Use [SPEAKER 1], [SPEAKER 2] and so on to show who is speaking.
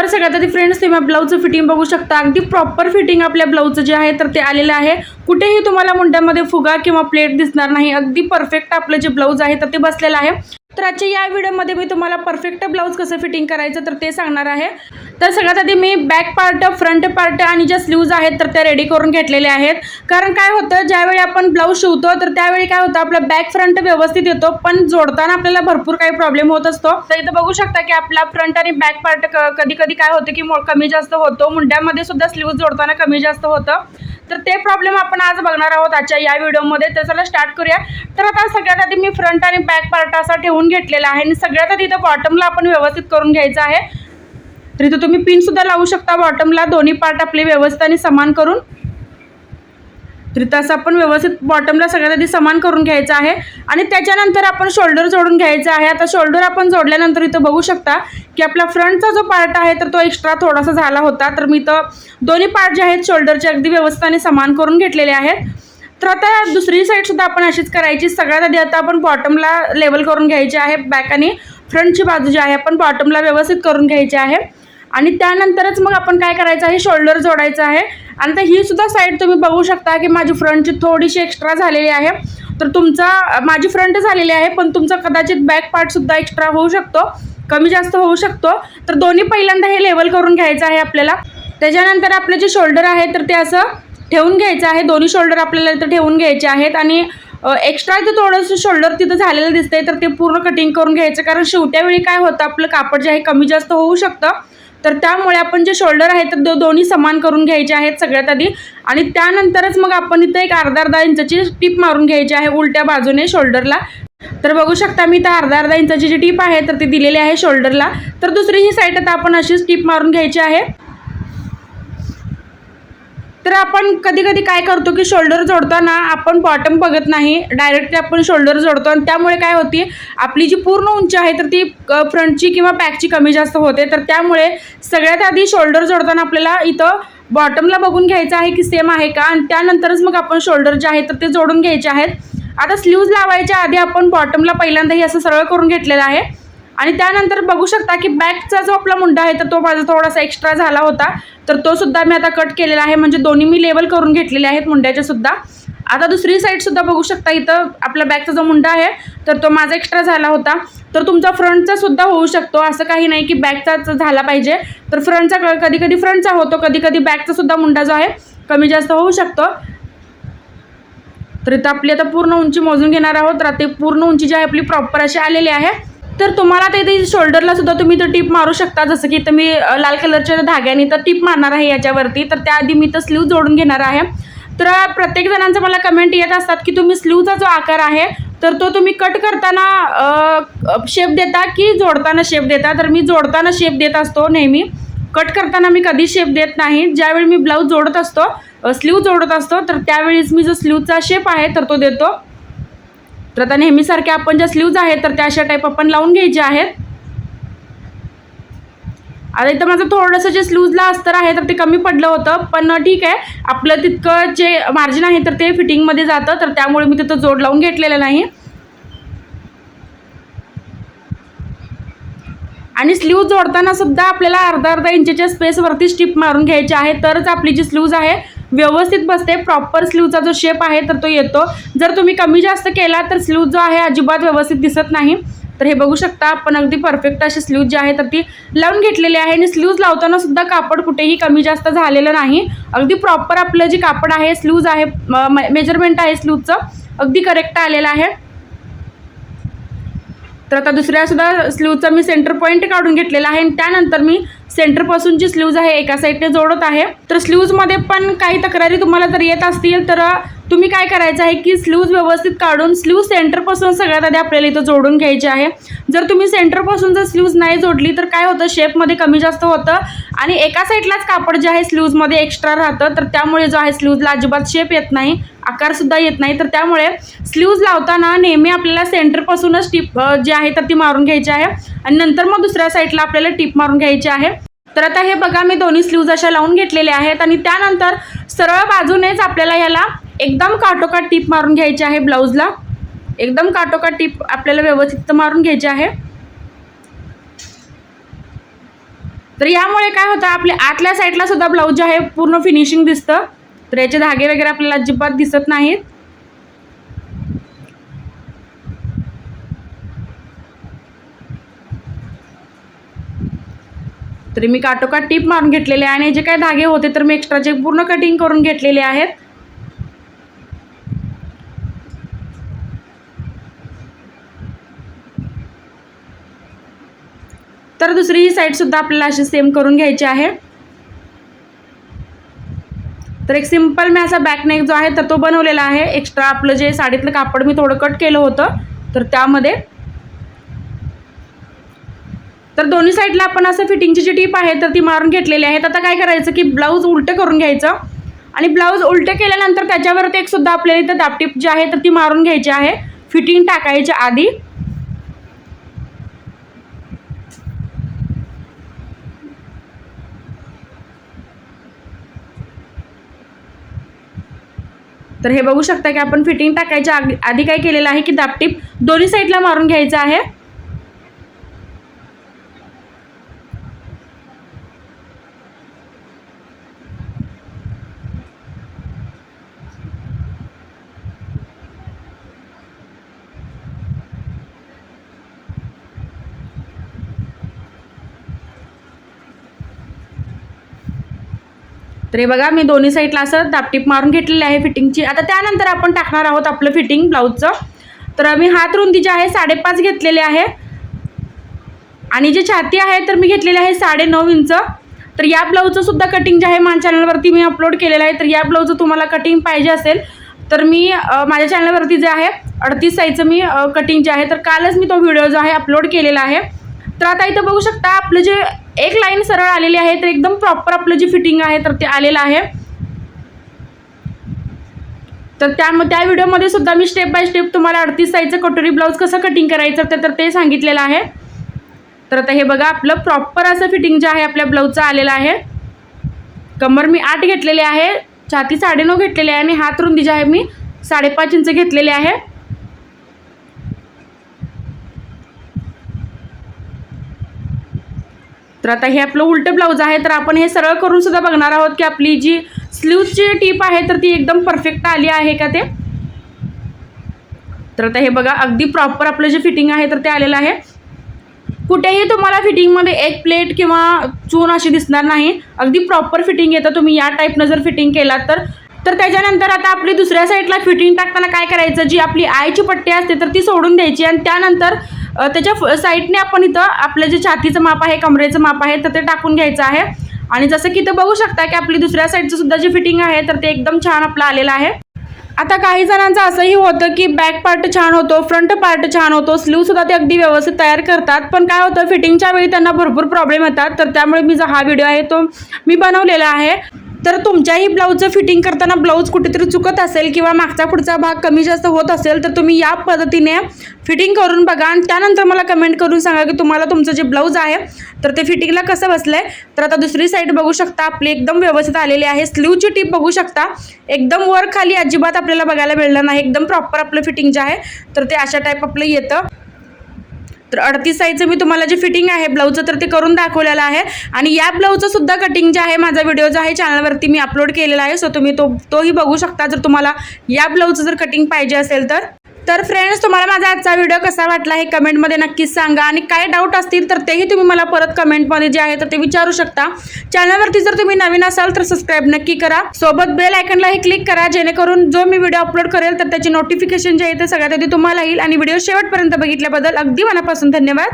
[SPEAKER 1] तर सगळ्यात आधी फ्रेंड्स तुम्ही ब्लाऊजचं फिटिंग बघू शकता. अगदी प्रॉपर फिटिंग आपल्या ब्लाऊजचं जे आहे तर ते आलेलं आहे. कुठेही तुम्हाला मुंड्यामध्ये फुगा किंवा प्लेट दिसणार नाही. अगदी परफेक्ट आपलं जे ब्लाऊज आहे तर ते बसलेलं आहे. तर आजच्या या व्हिडिओमध्ये मी तुम्हाला परफेक्ट ब्लाऊज कसं फिटिंग करायचं तर ते सांगणार आहे. तर सगळ्यात आधी मी बॅक पार्ट फ्रंट पार्ट आणि ज्या स्लीव्ज आहेत तर त्या रेडी करून घेतलेल्या आहेत. कारण काय होतं ज्यावेळी आपण ब्लाऊज शिवतो तर त्यावेळी काय होतं आपला बॅक फ्रंट व्यवस्थित येतो पण जोडताना आपल्याला भरपूर काही प्रॉब्लेम होत असतो. तर इथं बघू शकता की आपला फ्रंट आणि बॅक पार्ट कधी कधी काय होतं की कमी जास्त होतो. मुंड्यामध्ये सुद्धा स्लीव्ज जोडताना कमी जास्त होतं. तर ते प्रॉब्लेम आपण आज बघणार आहोत आजच्या या व्हिडिओमध्ये. तर चला स्टार्ट करूया. तर आता सगळ्यात आधी मी फ्रंट आणि बॅक पार्ट असा ठेवून घेतलेला आहे आणि सगळ्यात आधी इथं बॉटमला आपण व्यवस्थित करून घ्यायचं आहे. तर इथं तुम्ही पिनसुद्धा लावू शकता बॉटमला दोन्ही पार्ट आपले व्यवस्थित आणि समान करून. तर इथं असं आपण व्यवस्थित बॉटमला सगळ्यात आधी समान करून घ्यायचं आहे. आणि त्याच्यानंतर आपण शोल्डर जोडून घ्यायचं आहे. आता शोल्डर आपण जोडल्यानंतर इथं बघू शकता की आपला फ्रंटचा जो पार्ट आहे तर तो एक्स्ट्रा थोडासा झाला होता. तर मी इथं दोन्ही पार्ट जे आहेत शोल्डरचे अगदी व्यवस्थित आणि समान करून घेतलेले आहेत. तर आता दुसरी साईडसुद्धा आपण अशीच करायची. सगळ्यात आधी आता आपण बॉटमला लेवल करून घ्यायची आहे. बॅक आणि फ्रंटची बाजू जी आहे आपण बॉटमला व्यवस्थित करून घ्यायची आहे. आणि त्यानंतरच मग आपण काय करायचं आहे? शोल्डर जोडायचं आहे. आणि तर ही सुद्धा साईड तुम्ही बघू शकता की माझी फ्रंटची थोडीशी एक्स्ट्रा झालेली आहे. तर तुमचा माझी फ्रंट झालेली आहे पण तुमचा कदाचित बॅक पार्टसुद्धा एक्स्ट्रा होऊ शकतो. कमी जास्त होऊ शकतो. तर दोन्ही पहिल्यांदा हे लेवल करून घ्यायचं आहे आपल्याला. त्याच्यानंतर आपलं जे शोल्डर आहे तर ते असं ठेवून घ्यायचं आहे. दोन्ही शोल्डर आपल्याला इथं ठेवून घ्यायचे आहेत आणि एक्स्ट्रा इथं थोडंसं शोल्डर तिथं झालेलं दिसतंय. तर ते पूर्ण कटिंग करून घ्यायचं. कारण शेवट्यावेळी काय होतं आपलं कापड जे आहे कमी जास्त होऊ शकतं. तर त्यामुळे आपण जे शोल्डर आहे तर दो दोन्ही समान करून घ्यायचे आहेत सगळ्यात आधी. आणि त्यानंतरच मग आपण इथं एक अर्धा अर्धा इंचाची टीप मारून घ्यायची आहे उलट्या बाजूने शोल्डरला तर बघू शकता मी इथं अर्धा अर्धा इंचाची जी टीप आहे तर ती दिलेली आहे शोल्डरला तर दुसरी ही साईड आता आपण अशीच टीप मारून घ्यायची आहे. तर आपण कधी कधी काय करतो की शोल्डर जोडताना आपण बॉटम बघत नाही. डायरेक्टली आपण शोल्डर जोडतो आणि त्यामुळे काय होती आपली जी पूर्ण उंची आहे तर ती फ्रंटची किंवा बॅकची कमी जास्त होते. तर त्यामुळे सगळ्यात आधी शोल्डर जोडताना आपल्याला इथं बॉटमला बघून घ्यायचं आहे की सेम आहे का? आणि त्यानंतरच मग आपण शोल्डर जे आहे तर ते जोडून घ्यायचे आहेत. आता स्लीव्ज लावायच्या आधी आपण बॉटमला पहिल्यांदाही असं सरळ करून घेतलेलं आहे. आणि त्यानंतर बघू शकता की बॅकचा जो आपला मुंडा आहे तर तो माझा थोडासा एक्स्ट्रा झाला होता. तर तो सुद्धा मी आता कट केलेला आहे. म्हणजे दोन्ही मी लेवल करून घेतलेले आहेत मुंड्याचे सुद्धा. आता दुसरी साईड सुद्धा बघू शकता इथं आपल्या बॅकचा जो मुंडा आहे तर तो माझा एक्स्ट्रा झाला होता. तर तुमचा फ्रंटचा सुद्धा होऊ शकतो. असं काही नाही की बॅकचाच झाला पाहिजे. तर फ्रंटचा कधी कधी फ्रंटचा होतो कधी कधी बॅकचा सुद्धा मुंडा जो आहे कमी जास्त होऊ शकतो. तर इथं आपली आता पूर्ण उंची मोजून घेणार आहोत. तर पूर्ण उंची जी आहे आपली प्रॉपर अशी आलेली आहे. तर तुम्हाला ते शोल्डरला सुद्धा तुम्ही तर टिप मारू शकता. जसं की इथं मी लाल कलरच्या धाग्याने तर टिप मारणार आहे याच्यावरती. तर त्याआधी मी तर स्लीव जोडून घेणार आहे. तर प्रत्येक जणांचं मला कमेंट येत असतात की तुम्ही स्लीवचा जो आकार आहे तर तो तुम्ही कट करताना शेप देता की जोडताना शेप देता? तर मी जोडताना शेप देत असतो नेहमी. कट करताना मी कधी शेप देत नाही. ज्यावेळी मी ब्लाऊज जोडत असतो स्लीव जोडत असतो तर त्यावेळीच मी जो स्लीवचा शेप आहे तर तो देतो. तर आता नेहमीसारखे आपण ज्या स्लीव्ज आहेत तर त्या अशा टाईप आपण लावून घ्यायचे आहेत. आता इथं माझं थोडंसं जे स्लूजला अस्तर आहे तर ते कमी पडलं होतं पण ठीक आहे. आपलं तितकं जे मार्जिन आहे तर ते फिटिंगमध्ये जातं तर त्यामुळे मी तिथं जोड लावून घेतलेलं नाही. आणि स्लीव जोडताना सुद्धा आपल्याला अर्धा अर्धा इंचच्या स्पेसवरती स्टिप मारून घ्यायची आहे तरच आपली जी स्लीव्ज आहे व्यवस्थित बसते प्रॉपर स्लीवचा जो शेप आहे तर तो येतो. जर तुम्ही कमी जास्त केला तर स्लीव जो आहे अजिबात व्यवस्थित दिसत नाही. तर हे बघू शकता आपण अगदी परफेक्ट अशी स्लीव जी आहे तर ती लावून घेतलेली आहे. आणि स्लीव्ज लावताना सुद्धा कापड कुठेही कमी जास्त झालेलं नाही. अगदी प्रॉपर आपलं जे कापड आहे स्लीव्ज आहे मेजरमेंट आहे स्लीवचं अगदी करेक्ट आलेलं आहे. तर आता दुसऱ्या सुद्धा स्लीवचा मी सेंटर पॉईंट काढून घेतलेला आहे. आणि त्यानंतर मी सेंटरपासून जी स्लीव्ज आहे एका साईडने जोडत आहे. तर स्लीव्जमध्ये पण काही तक्रारी तुम्हाला जर येत असतील तर तुम्ही काय करायचं आहे की स्लीव्ज व्यवस्थित काढून स्लीव सेंटरपासून सगळ्यात आधी आपल्याला इथं जोडून घ्यायची आहे. जर तुम्ही सेंटरपासून जर स्लीव्ज नाही जोडली तर काय होतं? शेपमध्ये कमी जास्त होतं आणि एका साईडलाच कापड जे आहे स्लीव्जमध्ये एक्स्ट्रा राहतं तर त्यामुळे जो आहे स्लीव्जला अजिबात शेप येत नाही आकारसुद्धा येत नाही. तर त्यामुळे स्लीव्ज लावताना नेहमी आपल्याला सेंटरपासूनच टिप जी आहे तर ती मारून घ्यायची आहे आणि नंतर मग दुसऱ्या साईडला आपल्याला टिप मारून घ्यायची आहे. तर आता हे बघा मी दोन्ही स्लीव्ज अशा लावून घेतलेल्या आहेत आणि त्यानंतर सरळ बाजूनेच आपल्याला याला एकदम काटोकाट टीप मारून घ्यायची आहे ब्लाऊजला. एकदम काटोकाट टीप आपल्याला व्यवस्थित मारून घ्यायची आहे. तर यामुळे काय होतं आपल्या आतल्या साईडला सुद्धा ब्लाऊज जे आहे पूर्ण फिनिशिंग दिसतं. तर याचे धागे वगैरे आपल्याला अजिबात दिसत नाहीत. तरी मी काटोकाट टीप मारून घेतलेले आहे आणि जे काय धागे होते तर मी एक्स्ट्राचे पूर्ण कटिंग करून घेतलेले आहेत. तर दुसरी ही साईडसुद्धा आपल्याला अशी सेम करून घ्यायची आहे. तर एक सिंपल मी असा बॅकनेक जो आहे तर तो बनवलेला आहे. एक्स्ट्रा आपलं जे साडीतलं कापड मी थोडं कट केलं होतं तर त्यामध्ये. तर दोन्ही साईडला आपण असं फिटिंगची जी टीप आहे तर ती मारून घेतलेली आहे. आता काय करायचं की ब्लाऊज उलटं करून घ्यायचं. आणि ब्लाऊज उलटं केल्यानंतर त्याच्यावरती एक सुद्धा आपल्याला इथं दापटीप जी आहे तर ती मारून घ्यायची आहे. फिटिंग टाकायच्या आधी. तर हे बघू शकता की आपण फिटिंग टाकायच्या आधी काय केलेलं आहे की दापटीप दोन्ही साईडला मारून घ्यायचं आहे. तर हे बघा मी दोन्ही साईडला असं दापटीप मारून घेतलेली आहे फिटिंगची. आता त्यानंतर आपण टाकणार आहोत आपलं फिटिंग ब्लाऊजचं. तर मी हात रुंदी जे आहे साडेपाच घेतलेले आहे. आणि जे छाती आहे तर मी घेतलेली आहे साडे नऊ इंच. तर या ब्लाऊजचं सुद्धा कटिंग जे आहे माझ्या चॅनलवरती मी अपलोड केलेलं आहे. तर या ब्लाऊजचं तुम्हाला कटिंग पाहिजे असेल तर मी माझ्या चॅनलवरती जे आहे अडतीस साईजचं मी कटिंग जे आहे तर कालच मी तो व्हिडिओ जो आहे अपलोड केलेला आहे. तर आता इथं बघू शकता आपलं जे एक लाईन सरळ आलेली आहे तर एकदम प्रॉपर आपलं जे फिटिंग आहे तर ते आलेलं आहे. तर त्या त्या व्हिडिओमध्ये सुद्धा मी स्टेप बाय स्टेप तुम्हाला अडतीस साईजचं कटोरी ब्लाऊज कसं कटिंग करायचं ते तर ते सांगितलेलं आहे. तर आता हे बघा आपलं प्रॉपर असं फिटिंग जे आहे आपल्या ब्लाऊजचं आलेलं आहे. कमर मी आठ घेतलेले आहे छाती साडेनऊ घेतलेली आहे आणि हात रुंदी जे आहे मी साडेपाच इंच घेतलेले आहे. तर आता हे आपलं उलटं ब्लाऊज आहे तर आपण हे सरळ करून सुद्धा बघणार आहोत की आपली जी स्लीवची टीप आहे तर ती एकदम परफेक्ट आली आहे का ते? तर आता हे बघा अगदी प्रॉपर आपलं जे फिटिंग आहे तर ते आलेलं आहे. कुठेही तुम्हाला फिटिंगमध्ये एक प्लेट किंवा चून अशी दिसणार नाही. अगदी प्रॉपर फिटिंग येतं. तुम्ही या टाईपनं जर फिटिंग केलात तर तर त्याच्यानंतर आता आपली दुसऱ्या साईडला फिटिंग टाकताना काय करायचं? जी आपली आयची पट्टी असते तर ती सोडून द्यायची. आणि त्यानंतर त्याच्या साईडने आपण इथं आपलं जे छातीचं माप आहे कमरेचं माप आहे तर ते टाकून घ्यायचं आहे. आणि जसं की इथं बघू शकता की आपली दुसऱ्या साईडचं सुद्धा जे फिटिंग आहे तर ते एकदम छान आपलं आलेलं आहे. आता काही जणांचं असंही होतं की बॅक पार्ट छान होतो फ्रंट पार्ट छान होतो स्लीवसुद्धा ते अगदी व्यवस्थित तयार करतात. पण काय होतं फिटिंगच्या वेळी त्यांना भरपूर प्रॉब्लेम येतात. तर त्यामुळे मी जो हा व्हिडिओ आहे तो मी बनवलेला आहे. तर तुमच्याही ब्लाऊजचं फिटिंग करताना ब्लाऊज कुठेतरी चुकत असेल किंवा मागचा पुढचा भाग कमी जास्त होत असेल तर तुम्ही या पद्धतीने फिटिंग करून बघा. आणि त्यानंतर मला कमेंट करून सांगा की तुम्हाला तुमचं जे ब्लाऊज आहे तर ते फिटिंगला कसं बसलं आहे तर आता दुसरी साईड बघू शकता. आपली एकदम व्यवस्थित आलेली आहे. स्लीवची टीप बघू शकता. एकदम वर खाली अजिबात आपल्याला बघायला मिळणार नाही. एकदम प्रॉपर आपलं फिटिंग जे आहे तर ते अशा टाईप आपलं येतं. तर अडतीस साईजचं मी तुम्हाला जे फिटिंग आहे ब्लाऊजचं तर ते करून दाखवलेलं आहे. आणि या ब्लाऊजचं सुद्धा कटिंग जे आहे माझा व्हिडिओ जो आहे चॅनलवरती मी अपलोड केलेला आहे. सो तुम्ही तो तोही बघू शकता. जर तुम्हाला या ब्लाऊजचं जर कटिंग पाहिजे असेल तर. तर फ्रेंड्स तुम्हाला माझा आजचा व्हिडिओ कसा वाटला हे कमेंटमध्ये नक्कीच सांगा. आणि काय डाऊट असतील तर तेही तुम्ही मला परत कमेंटमध्ये जे आहे तर ते विचारू शकता. चॅनलवरती जर तुम्ही नवीन असाल तर सबस्क्राईब नक्की करा. सोबत बेल आयकनलाही क्लिक करा जेणेकरून जो मी व्हिडिओ अपलोड करेल तर त्याची नोटिफिकेशन जे आहे ते सगळ्यात आधी तुम्हाला येईल. आणि व्हिडिओ शेवटपर्यंत बघितल्याबद्दल अगदी मनापासून धन्यवाद.